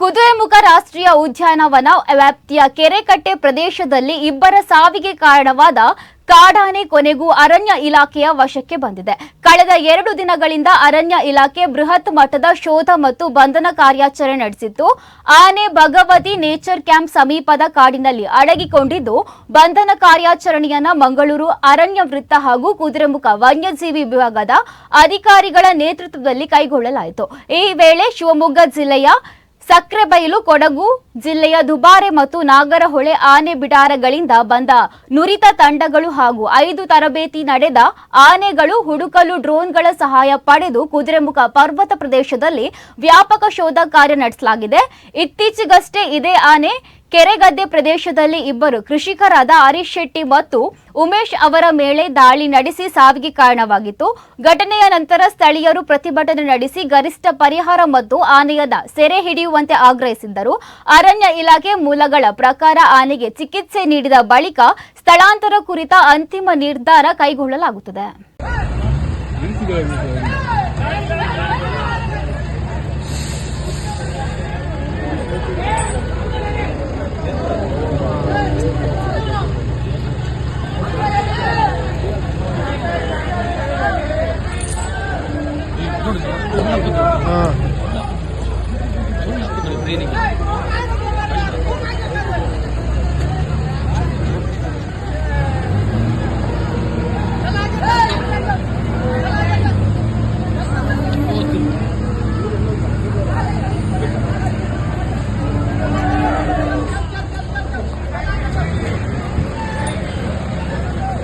ಕುದುರೆಮುಖ ರಾಷ್ಟ್ರೀಯ ಉದ್ಯಾನವನ ವ್ಯಾಪ್ತಿಯ ಕೆರೆಕಟ್ಟೆ ಪ್ರದೇಶದಲ್ಲಿ ಇಬ್ಬರ ಸಾವಿಗೆ ಕಾರಣವಾದ ಕಾಡಾನೆ ಕೊನೆಗೂ ಅರಣ್ಯ ಇಲಾಖೆಯ ವಶಕ್ಕೆ ಬಂದಿದೆ. ಕಳೆದ ಎರಡು ದಿನಗಳಿಂದ ಅರಣ್ಯ ಇಲಾಖೆ ಬೃಹತ್ ಮಟ್ಟದ ಶೋಧ ಮತ್ತು ಬಂಧನ ಕಾರ್ಯಾಚರಣೆ ನಡೆಸಿತ್ತು. ಆನೆ ಭಗವತಿ ನೇಚರ್ ಕ್ಯಾಂಪ್ ಸಮೀಪದ ಕಾಡಿನಲ್ಲಿ ಅಡಗಿಕೊಂಡಿದ್ದು, ಬಂಧನ ಕಾರ್ಯಾಚರಣೆಯನ್ನ ಮಂಗಳೂರು ಅರಣ್ಯ ವೃತ್ತ ಹಾಗೂ ಕುದುರೆಮುಖ ವನ್ಯಜೀವಿ ವಿಭಾಗದ ಅಧಿಕಾರಿಗಳ ನೇತೃತ್ವದಲ್ಲಿ ಕೈಗೊಳ್ಳಲಾಯಿತು. ಈ ವೇಳೆ ಶಿವಮೊಗ್ಗ ಜಿಲ್ಲೆಯ ಸಕ್ರೆಬೈಲು ಕೊಡಗು ಜಿಲ್ಲೆಯ ದುಬಾರೆ ಮತ್ತು ನಾಗರಹೊಳೆ ಆನೆ ಬಿಡಾರಗಳಿಂದ ಬಂದ ನುರಿತ ತಂಡಗಳು ಹಾಗೂ ಐದು ತರಬೇತಿ ನಡೆದ ಆನೆಗಳು ಹುಡುಕಲು ಡ್ರೋನ್ಗಳ ಸಹಾಯ ಪಡೆದು ಕುದುರೆಮುಖ ಪರ್ವತ ಪ್ರದೇಶದಲ್ಲಿ ವ್ಯಾಪಕ ಶೋಧ ಕಾರ್ಯ ನಡೆಸಲಾಗಿದೆ. ಇತ್ತೀಚೆಗಷ್ಟೇ ಇದೇ ಆನೆ ಕೆರೆಗದ್ದೆ ಪ್ರದೇಶದಲ್ಲಿ ಇಬ್ಬರು ಕೃಷಿಕರಾದ ಹರೀಶ್ ಶೆಟ್ಟಿ ಮತ್ತು ಉಮೇಶ್ ಅವರ ಮೇಲೆ ದಾಳಿ ನಡೆಸಿ ಸಾವಿಗೆ ಕಾರಣವಾಗಿತ್ತು. ಘಟನೆಯ ನಂತರ ಸ್ಥಳೀಯರು ಪ್ರತಿಭಟನೆ ನಡೆಸಿ ಗರಿಷ್ಠ ಪರಿಹಾರ ಮತ್ತು ಆನೆಯದ ಸೆರೆ ಹಿಡಿಯುವಂತೆ ಆಗ್ರಹಿಸಿದ್ದರು. ಅರಣ್ಯ ಇಲಾಖೆ ಮೂಲಗಳ ಪ್ರಕಾರ ಆನೆಗೆ ಚಿಕಿತ್ಸೆ ನೀಡಿದ ಬಳಿಕ ಸ್ಥಳಾಂತರ ಕುರಿತ ಅಂತಿಮ ನಿರ್ಧಾರ ಕೈಗೊಳ್ಳಲಾಗುತ್ತದೆ. ట్రైనింగ్